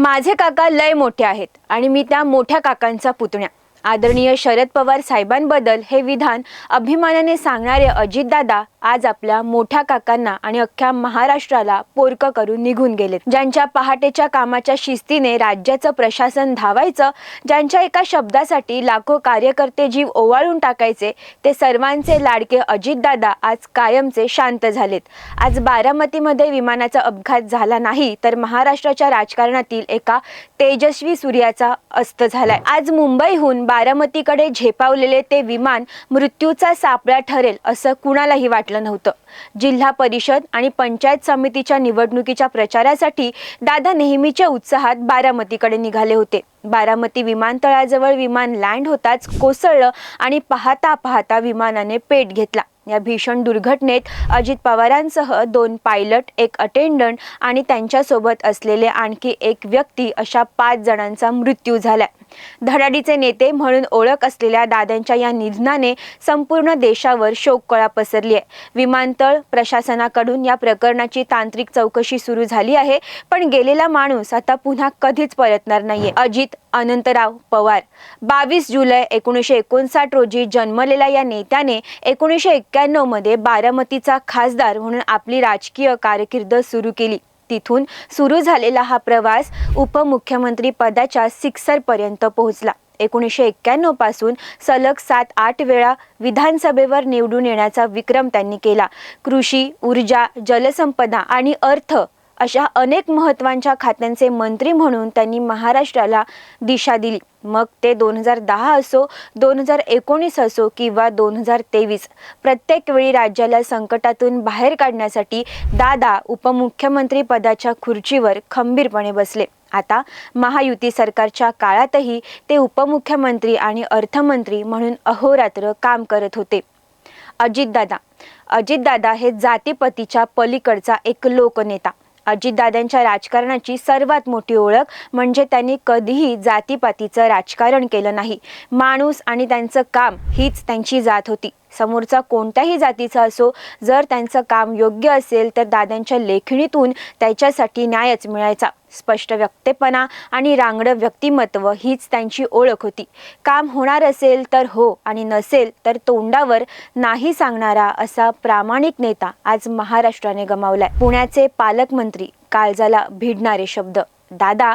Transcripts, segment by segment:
माझे काका लय मोठे आहेत आणि मी त्या मोठ्या काकांचा पुतण्या. आदरणीय शरद पवार साहेबांबद्दल हे विधान अभिमानाने सांगणारे अजितदादा आज आपल्या मोठ्या काकांना आणि अख्ख्या महाराष्ट्राला पोरक करून निघून गेलेत. ज्यांच्या पहाटेच्या कामाच्या शिस्तीने राज्याचं प्रशासन धावायचं ज्यांच्या एका शब्दासाठी लाखो कार्यकर्ते जीव ओवाळून टाकायचे ते सर्वांचे लाडके अजितदादा आज कायमचे शांत झालेत. आज बारामतीमध्ये विमानाचा अपघात झाला नाही तर महाराष्ट्राच्या राजकारणातील एका तेजस्वी सूर्याचा अस्त झालाय. आज मुंबईहून बारामतीकडे झेपावलेले ते विमान मृत्यूचा सापळा ठरेल असं कुणालाही वाटलं नव्हतं. जिल्हा परिषद आणि पंचायत समितीच्या निवडणुकीच्या प्रचारासाठी दादा नेहमीच्या उत्साहात बारामतीकडे निघाले होते. बारामती विमानतळाजवळ विमान लँड होताच कोसळलं आणि पाहता पाहता विमानाने पेट घेतला. या भीषण दुर्घटनेत अजित पवारांसह दोन पायलट एक अटेंडंट आणि त्यांच्यासोबत असलेले आणखी एक व्यक्ती अशा पाच जणांचा मृत्यू झाला धडाडीचे नेते म्हणून ओळख असलेल्या दादांच्या या निधनाने संपूर्ण देशावर शोककळा पसरली आहे विमानतळ प्रशासनाकडून या प्रकरणाची तांत्रिक चौकशी सुरू झाली आहे पण गेलेला माणूस आता पुन्हा कधीच परतणार नाहीये. अजित अनंतराव पवार. बावीस जुलै एकोणीसशे एकोणसाठ रोजी जन्मलेल्या या नेत्याने एकोणीसशे एक्क्याण्णव एक्क्याण्णवमध्ये बारामतीचा खासदार म्हणून आपली राजकीय कारकीर्द सुरू केली. तिथून सुरू झालेला हा प्रवास उपमुख्यमंत्री पदाच्या सिक्सरपर्यंत पोहोचला. एकोणीसशे एक्क्याण्णवपासून सलग सात आठ वेळा विधानसभेवर निवडून येण्याचा विक्रम त्यांनी केला. कृषी ऊर्जा जलसंपदा आणि अर्थ अशा अनेक महत्त्वांच्या खात्यांचे मंत्री म्हणून त्यांनी महाराष्ट्राला दिशा दिली. मग ते दोन हजार दहा असो दोन हजार एकोणीस असो किंवा दोन हजार तेवीस प्रत्येक वेळी राज्याला संकटातून बाहेर काढण्यासाठी दादा उपमुख्यमंत्री पदाच्या खुर्चीवर खंबीरपणे बसले. आता महायुती सरकारच्या काळातही ते उपमुख्यमंत्री आणि अर्थमंत्री म्हणून अहोरात्र काम करत होते. अजितदादा अजितदादा हे जातीपतीच्या पलीकडचा एक लोकनेता. अजितदादांच्या राजकारणाची सर्वात मोठी ओळख म्हणजे त्यांनी कधीही जातीपातीचं राजकारण केलं नाही. माणूस आणि त्यांचं काम हीच त्यांची जात होती. समोरचा कोणत्याही जातीचा असो जर त्यांचं काम योग्य असेल तर दादांच्या लेखणीतून त्याच्यासाठी न्यायच मिळायचा. स्पष्ट व्यक्तेपणा आणि रांगडं व्यक्तिमत्व हीच त्यांची ओळख होती. काम होणार असेल तर हो आणि नसेल तर तोंडावर नाही सांगणारा असा प्रामाणिक नेता आज महाराष्ट्राने गमावलाय. पुण्याचे पालकमंत्री काळजाला भिडणारे शब्द. दादा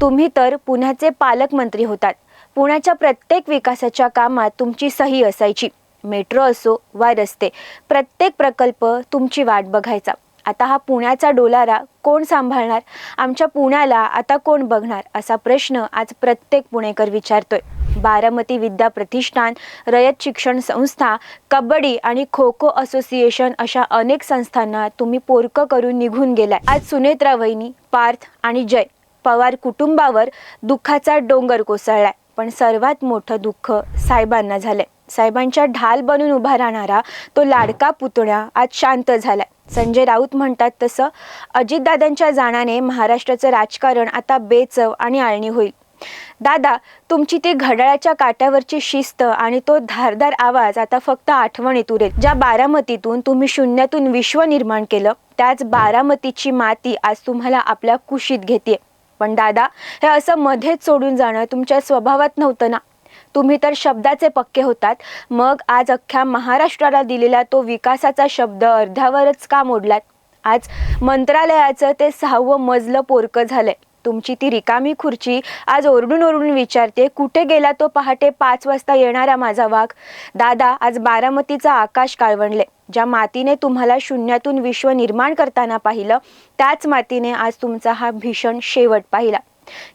तुम्ही तर पुण्याचे पालकमंत्री होतात. पुण्याच्या प्रत्येक विकासाच्या कामात तुमची सही असायची. मेट्रो असो वा रस्ते प्रत्येक प्रकल्प तुमची वाट बघायचा. आता हा पुण्याचा डोलारा कोण सांभाळणार? आमच्या पुण्याला आता कोण बघणार? असा प्रश्न आज प्रत्येक पुणेकर विचारतोय. बारामती विद्या प्रतिष्ठान रयत शिक्षण संस्था कबड्डी आणि खो खो असोसिएशन अशा अनेक संस्थांना तुम्ही पोरकं करून निघून गेलाय. आज सुनेत्रा वहिनी पार्थ आणि जय पवार कुटुंबावर दुःखाचा डोंगर कोसळलाय. पण सर्वात मोठं दुःख साहेबांना झालंय. साहेबांच्या ढाल बनून उभा राहणारा तो लाडका पुतण्या आज शांत झालाय. संजय राऊत म्हणतात तसं अजितदादांच्या जाण्याने महाराष्ट्राचं राजकारण आता बेचव आणि आळणी होईल. दादा तुमची ती घड्याळाच्या काट्यावरची शिस्त आणि तो धारदार आवाज आता फक्त आठवणीत उरेल. ज्या बारामतीतून तुम्ही शून्यातून विश्व निर्माण केलं त्याच बारामतीची माती आज तुम्हाला आपल्या कुशीत घेते पण दादा हे असं मध्येच सोडून जाणं तुमच्या स्वभावात नव्हतं ना? तुम्ही तर शब्दाचे पक्के होतात. मग आज अख्ख्या महाराष्ट्राला दिलेला तो विकासाचा शब्द अर्ध्यावरच का मोडलात? आज मंत्रालयाचं ते सहावं मजलं पोरकं झालंय. तुमची ती रिकामी खुर्ची आज ओरडून ओरडून विचारते कुठे गेला तो पहाटे पाच वाजता येणारा माझा वाघ? दादा आज बारामतीचा आकाश काळवणले ज्या मातीने तुम्हाला शून्यातून विश्व निर्माण करताना पाहिलं त्याच मातीने आज तुमचा हा भीषण शेवट पाहिला.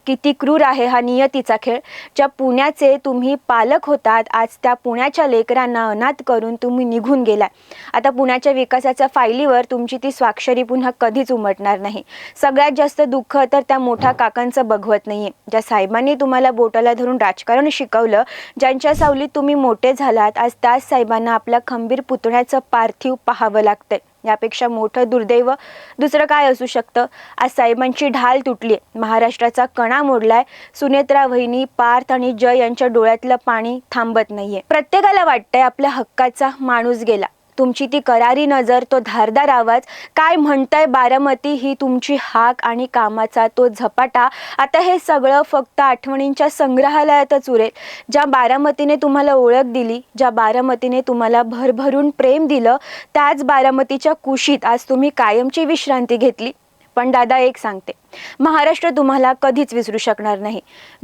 किती क्रूर आहे हा नियतीचा खेळ. ज्या पुण्याचे तुम्ही पालक होतात आज त्या पुण्याच्या लेकरांना अनाथ करून तुम्ही निघून गेलाय. आता पुण्याच्या विकासाच्या फायलीवर तुमची ती स्वाक्षरी पुन्हा कधीच उमटणार नाही. सगळ्यात जास्त दुःख तर त्या मोठ्या काकांचं बघवत नाहीये. ज्या साहेबांनी तुम्हाला बोटाला धरून राजकारण शिकवलं ज्यांच्या सावलीत तुम्ही मोठे झालात आज त्याच साहेबांना आपल्या खंबीर पुतण्याचं पार्थिव पाहावं लागतंय. यापेक्षा मोठं दुर्दैव दुसरं काय असू शकतं? आज साहेबांची ढाल तुटली महाराष्ट्राचा कणा मोडलाय. सुनेत्रा वहिनी पार्थ आणि जय यांच्या डोळ्यातलं पाणी थांबत नाहीये. प्रत्येकाला वाटतंय आपल्या हक्काचा माणूस गेला. तुमची ती करारी नजर तो धारदार आवाज काय म्हणताय बारामती ही तुमची हाक आणि कामाचा तो झपाटा. आता हे सगळं फक्त आठवणींच्या संग्रहालयातच उरेल. ज्या बारामतीने तुम्हाला ओळख दिली ज्या बारामतीने तुम्हाला भरभरून प्रेम दिलं त्याच बारामतीच्या कुशीत आज तुम्ही कायमची विश्रांती घेतली. पण दादा एक सांगते महाराष्ट्र तुम्हाला कधीच विसरू शकणार नाही.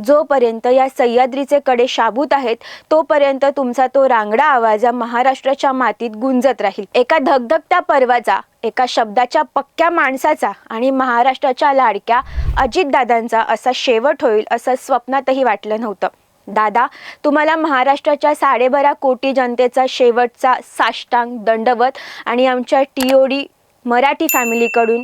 जोपर्यंत या सह्याद्रीचे कडे शाबूत आहेत तोपर्यंत तुमचा तो रांगडा आवाज या महाराष्ट्राच्या मातीत गुंजत राहील. एका धगधगत्या पर्वाचा एका शब्दाच्या पक्क्या माणसाचा आणि महाराष्ट्राच्या लाडक्या अजितदादांचा असा शेवट होईल असं स्वप्नातही वाटलं नव्हतं. दादा तुम्हाला महाराष्ट्राच्या साडेबारा कोटी जनतेचा शेवटचा साष्टांग दंडवत आणि आमच्या टीओडी मराठी फॅमिलीकडून